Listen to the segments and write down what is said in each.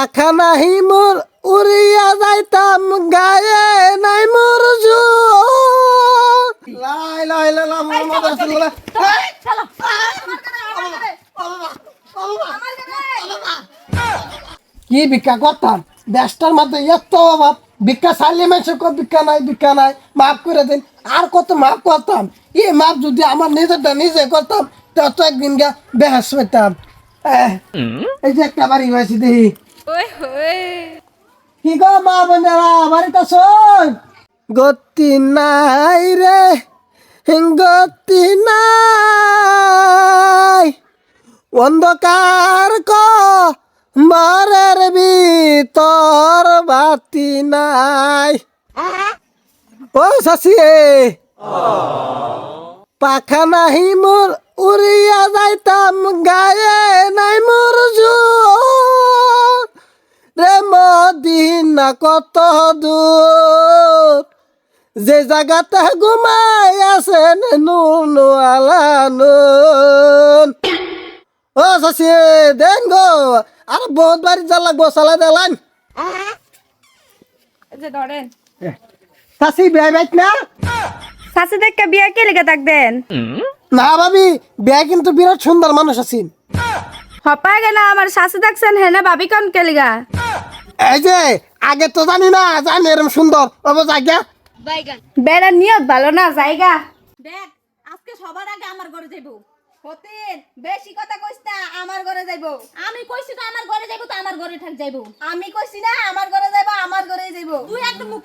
পাখা নাহি মোর উড়িয়া যাইতাম গায়ে নাই মোর জোর। লাই লাই লাই লাই মোহাম্মদ রাসূলুল্লাহ এই, চলো কি ভিক্ষা করতাম? দেশটার মধ্যে এত অভাব। ভিক্ষা চাইলে মানুষের কো ভিক্ষা নাই ভিক্ষা নাই। মাফ করে দিন। আর কত মাফ করতাম? এই মাফ যদি আমার নিজেরটা নিজে করতাম তত একদিন গা বেহাস পেতাম এহ, এই যে একটা বাড়ি হয়েছে দেখি। ওই ওই। কি গো মা বোনেরা বাড়িতে শোন। গতি নাই রে গতি নাই। অন্ধকার ক মরের ভিতর বাতি নাই। ও শশী পাখা নাহি মোর উড়িয়া যাইতাম গায়ে নাই মোর জোর। রে মদিনা কত দূর? যে জায়গাতে ঘুমাই আছেন নুন আলা নুন। ও শশী দেন গো। আর বহুত বাড়ি যা লাগবো চালা দেলান এই যে ধরেন। চাষি বাইক না? শাশি দেখে বিয়ে কে লেগে থাকবেন? না ভাবি বেয়া কিন্তু বিরাট সুন্দর মানুষ আছেন। হপা গেল আমার শাশি দেখছেন হ্যাঁ না ভাবি কোন কে লিগা এই যে আগে তো জানি না জানি এরম সুন্দর বাবা জায়গা বেড়া নিয়ত ভালো না জায়গা দেখ আজকে সবার আগে আমার ঘরে যাইব হতেন বেশি কথা কইস না আমার ঘরে যাইব আমি কইছি তো আমার ঘরে যাইব তো আমার ঘরে থাক যাইব আমি কইছি না আমার ঘরে যাইব আমার ঘরে যাইব তুই একদম মুখ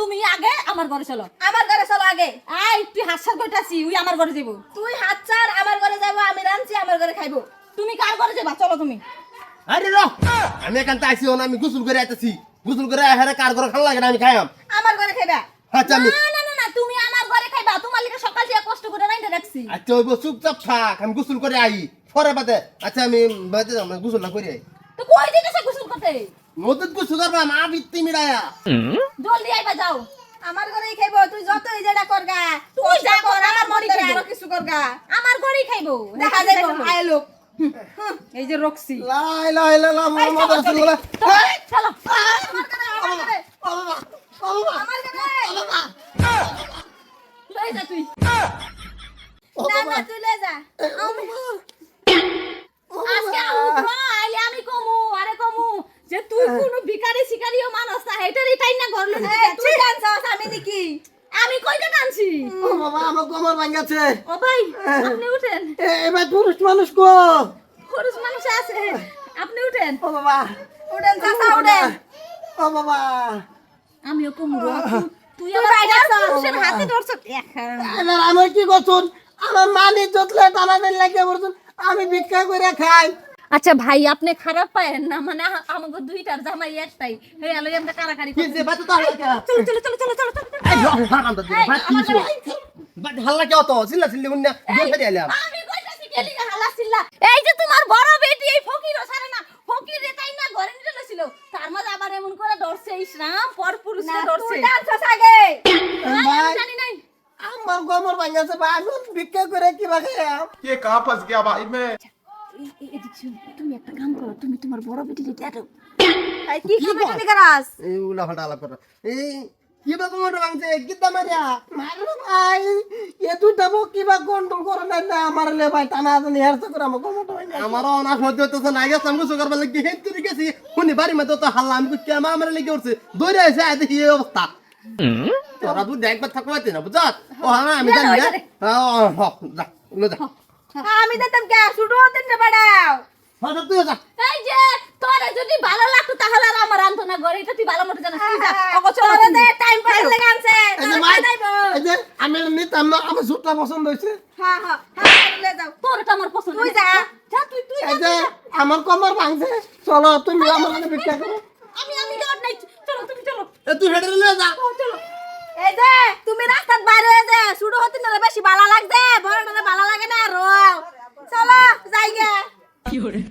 তুমি আগে আমার ঘরে চলো আমার ঘরে চলো আগে আই তুই হাসার কইতাছি উই আমার ঘরে যাইব তুই হাত ছাড় আমার ঘরে যাইব আমি রাঁধছি আমার ঘরে খাইবো তুমি কার ঘরে যাইবা চলো তুমি। আরে র। আমি এখানতে আইছি না আমি গোসল করে আইতেছি। গোসল করে হেরে কার করে খাল লাগে না আমি খাইয়াম। আমার ঘরে খাইবা? আচ্ছা আমি না না না না তুমি আমার ঘরে খাইবা। তোমার লিগে সকাল থেকে কষ্ট করে রাইন্দা রাখছি। আচ্ছা ওই চুপচাপ থাক আমি গোসল করে আই। পরে বাদে আচ্ছা আমি বাদে যাম গোসল না করে আই। তো কই দিতেছে গোসল করতে? নদীত গোসল করবা মা বিত্তি মিড়ায়া জলদি আইবা যাও। আমার ঘরেই খাইবো তুই যত এই যেটা করগা তুই যা কর আমার মরি খাইবো। আরও কিছু করগা। আমার ঘরেই খাইবো। দেখা যাইবো। আয় লোক। এই যে রক্সি। লাই লাই লাই লাই মোহাম্মদ রাসূলুল্লাহ এই, চলো আমার ঘরে আমার ঘরে বাবা, বাবা, আমার ঘরে লই যা তুই। না না তুই লই যা আজকে আমু আইলে আমি কমু আরে কমু। যে তুই কোন ভিখারি শিকারিও মানুষ না হেটারই তাই না ঘর লই তুই জানছস আমি নাকি? আমি কইতে টানছি। ও বাবা আমার কোমর ভাঙাছে ও ভাই আপনি উঠেন। এবার পুরুষ মানুষ কো পুরুষ মানুষ আছে। আপনি উঠেন। ও বাবা। উঠেন চাচা উঠেন। ও বাবা। আমিও কমু তুই পুরুষের হাতে ধরছ। এবার আমি কি করছুন আমার মানি যতলে টানা দিন লাগে বলছুন আমি ভিক্ষা করে খাই। আচ্ছা ভাই আপনি খারাপ পায়েন না মানে আমাকে দুইটার জামাই একটাই। হ্যাঁ আলো আমরা কারাকারি কি যে বাতু তো আলো চলো চলো চলো চলো চলো চলো এই হারাম কি সো হাল্লা কি অত চিল্লা সিল্লি উন্না দিয়ে ফেলে আলাম আমি কইতাছি গেলি হাল্লা চিল্লা। এই যে তোমার বড় বেটি এই ফকির ছাড়ে না। ফকির রে তাই না ঘরে নিয়ে লছিল তার মধ্যে আবার এমন করে ডরছে ইসলাম পর পুরুষে ডরছে না তুই ডান্স আগে। জানি নাই। আমার গোমর ভাঙাছে বা আমি ভিক্ষা করে কি বাখায় কে কাপাস গিয়া ভাই মে তুমি একটা কাম করো তুমি তোমার বড় বেটি রে দেখো কি কামে কামে করাস এই উলা ফাটা আলাপ করা। এই কি বা কোমর ভাঙছে? কিদা মারিয়া। মারলো ভাই। এ তুই দেবো কিবা কন্ট্রোল করে না না আমার লে ভাই টানা টানি হেরতে করে আমার কোমর ভাঙা আমারও অনাস মধ্যে হইতেছে না গেছে আমি গোসল করবার লাগি হেন তুই গেছি। শুনি বাড়ি মধ্যে তো হাল্লা আমি কই কেমন আমার লেগে উঠছে? দৌড়ে এসে আয় দেখি এই অবস্থা। তোরা তুই দেখবার থাকবা না বুঝছ? ও হ্যাঁ আমি জানি না। হ্যাঁ, ও, হ, যা উলে যা। আমি দিতাম কে? শুরু হতেন না বাড়াও হ্যাঁ তুই যা। এই যে তোরে যদি ভালো লাগতো তাহলে আর আমার আনতো না ঘরে এটা তুই ভালো মতো জানিস তুই যা। ওগো চলো দে টাইম পাস লাগে আনছে। এই যে ভাই এই যে আমি নিতাম না আমার সুটটা পছন্দ হয়েছে। হ্যাঁ হ্যাঁ হ্যাঁ লে যাও তোরটা আমার পছন্দ তুই যা। যা তুই তুই এই যে আমার কোমর ভাঙছে। চলো তুমি আমার লাগে ভিক্ষা করো। আমি আমি যাওয়ার নাই। চলো তুমি চলো। এ তুই হেঁটে নিয়ে যা। চলো। এই যে তুমি রাস্তার বাইরে হয়ে যে। শুরু হতে না বেশি ভালো লাগছে। 有人